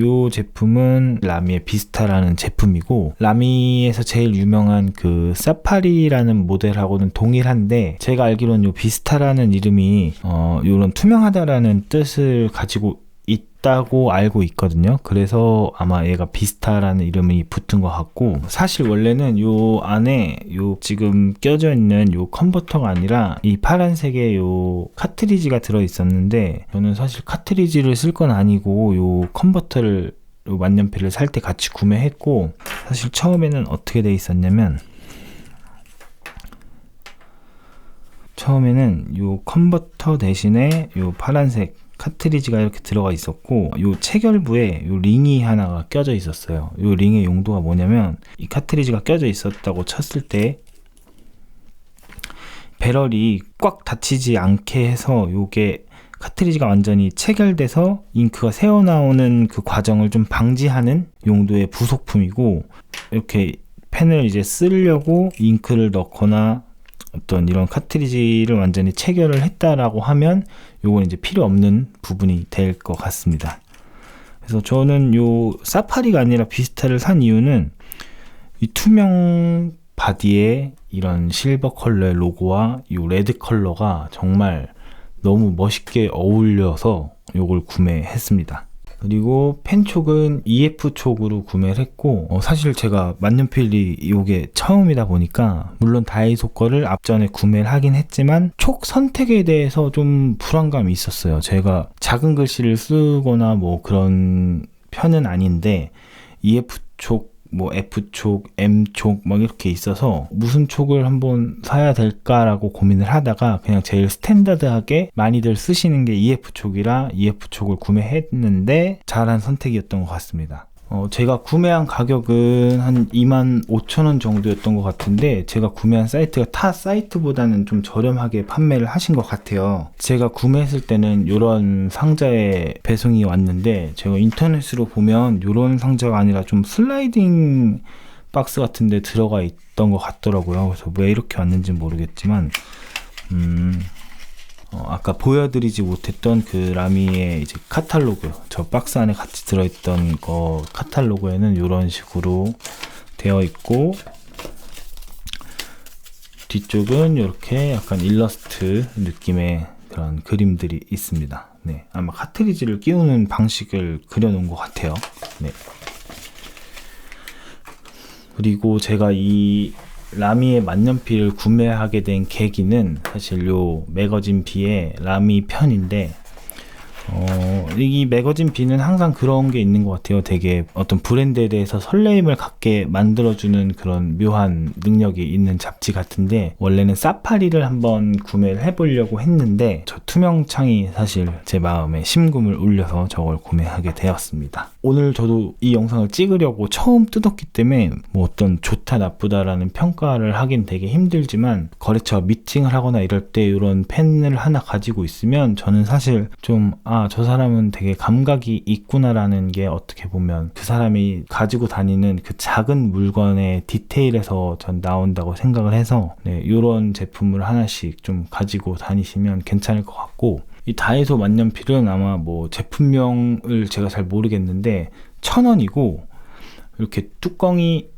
이 제품은 라미의 비스타라는 제품이고 라미에서 제일 유명한 그 사파리라는 모델하고는 동일한데 제가 알기로는 이 비스타라는 이름이 어 이런 투명하다라는 뜻을 가지고 있다고 알고 있거든요. 그래서 아마 얘가 비스타라는 이름이 붙은 것 같고 사실 원래는 요 안에 요 지금 껴져 있는 요 컨버터가 아니라 이 파란색의 요 카트리지가 들어 있었는데 저는 사실 카트리지를 쓸 건 아니고 요 컨버터를 요 만년필을 살 때 같이 구매했고 사실 처음에는 어떻게 돼 있었냐면 처음에는 요 컨버터 대신에 요 파란색 카트리지가 이렇게 들어가 있었고 요 체결부에 요 링이 하나가 껴져 있었어요. 요 링의 용도가 뭐냐면 이 카트리지가 껴져 있었다고 쳤을 때 배럴이 꽉 닫히지 않게 해서 요게 카트리지가 완전히 체결돼서 잉크가 새어나오는 그 과정을 좀 방지하는 용도의 부속품이고 이렇게 펜을 이제 쓰려고 잉크를 넣거나 어떤 이런 카트리지를 완전히 체결을 했다라고 하면 요건 이제 필요 없는 부분이 될 것 같습니다. 그래서 저는 요 사파리가 아니라 비스타를 산 이유는 이 투명 바디에 이런 실버 컬러의 로고와 요 레드 컬러가 정말 너무 멋있게 어울려서 요걸 구매했습니다. 그리고 펜촉은 EF 촉으로 구매를 했고 어, 사실 제가 만년필이 이게 처음이다 보니까 물론 다이소 거를 앞전에 구매를 하긴 했지만 촉 선택에 대해서 좀 불안감이 있었어요. 제가 작은 글씨를 쓰거나 뭐 그런 편은 아닌데 EF 촉 뭐 F촉, M촉 막 이렇게 있어서 무슨 촉을 한번 사야 될까라고 고민을 하다가 그냥 제일 스탠다드하게 많이들 쓰시는 게 EF촉이라 EF촉을 구매했는데 잘한 선택이었던 것 같습니다. 어, 제가 구매한 가격은 한 2만 5천 원 정도였던 것 같은데 제가 구매한 사이트가 타 사이트보다는 좀 저렴하게 판매를 하신 것 같아요. 제가 구매했을 때는 이런 상자에 배송이 왔는데 제가 인터넷으로 보면 이런 상자가 아니라 좀 슬라이딩 박스 같은 데 들어가 있던 것 같더라고요. 그래서 왜 이렇게 왔는지 모르겠지만 음, 어, 아까 보여드리지 못했던 그 라미의 이제 카탈로그 저 박스 안에 같이 들어있던 거 카탈로그에는 이런 식으로 되어 있고 뒤쪽은 이렇게 약간 일러스트 느낌의 그런 그림들이 있습니다. 네, 아마 카트리지를 끼우는 방식을 그려놓은 것 같아요. 네. 그리고 제가 이 라미의 만년필을 구매하게 된 계기는 사실 요 매거진 비의 라미 편인데 어, 이 매거진 비는 항상 그런 게 있는 것 같아요. 되게 어떤 브랜드에 대해서 설레임을 갖게 만들어주는 그런 묘한 능력이 있는 잡지 같은데, 원래는 사파리를 한번 구매를 해보려고 했는데, 저 투명창이 사실 제 마음에 심금을 울려서 저걸 구매하게 되었습니다. 오늘 저도 이 영상을 찍으려고 처음 뜯었기 때문에 뭐 어떤 좋다 나쁘다라는 평가를 하긴 되게 힘들지만 거래처 미팅을 하거나 이럴 때 이런 펜을 하나 가지고 있으면 저는 사실 좀 아 저 되게 감각이 있구나라는 게 어떻게 보면 그 사람이 가지고 다니는 그 작은 물건의 디테일에서 전 나온다고 생각을 해서 네, 이런 제품을 하나씩 좀 가지고 다니시면 괜찮을 것 같고 이 다이소 만년필은 아마 뭐 제품명을 제가 잘 모르겠는데 천 원이고 이렇게 뚜껑이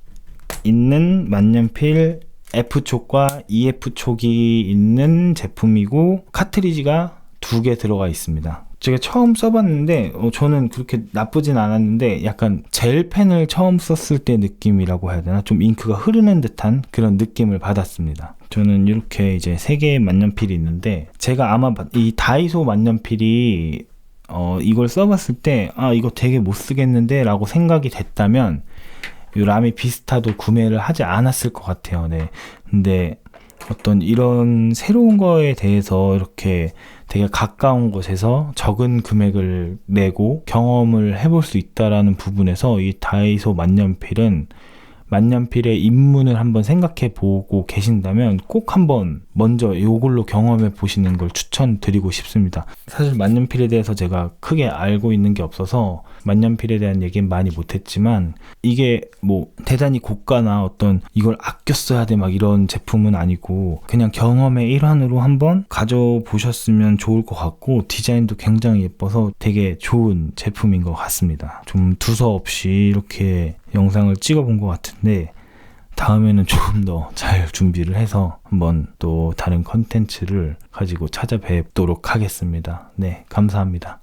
있는 만년필 F촉과 EF촉이 있는 제품이고 카트리지가 두 개 들어가 있습니다. 제가 처음 써봤는데 어, 저는 그렇게 나쁘진 않았는데 약간 젤펜을 처음 썼을 때 느낌이라고 해야 되나 좀 잉크가 흐르는 듯한 그런 느낌을 받았습니다. 저는 이렇게 이제 세 개의 만년필이 있는데 제가 아마 이 다이소 만년필이 어, 이걸 써봤을 때 아 이거 되게 못 쓰겠는데 라고 생각이 됐다면 이 라미 비스타도 구매를 하지 않았을 것 같아요. 네. 근데 어떤 이런 새로운 거에 대해서 이렇게 되게 가까운 곳에서 적은 금액을 내고 경험을 해볼 수 있다라는 부분에서 이 다이소 만년필은 만년필의 입문을 한번 생각해 보고 계신다면 꼭 한번 먼저 이걸로 경험해 보시는 걸 추천드리고 싶습니다. 사실 만년필에 대해서 제가 크게 알고 있는 게 없어서 만년필에 대한 얘기는 많이 못했지만 이게 뭐 대단히 고가나 어떤 이걸 아껴 써야 돼 막 이런 제품은 아니고 그냥 경험의 일환으로 한번 가져보셨으면 좋을 것 같고 디자인도 굉장히 예뻐서 되게 좋은 제품인 것 같습니다. 좀 두서없이 이렇게 영상을 찍어본 것 같은데 다음에는 조금 더 잘 준비를 해서 한번 또 다른 컨텐츠를 가지고 찾아뵙도록 하겠습니다. 네, 감사합니다.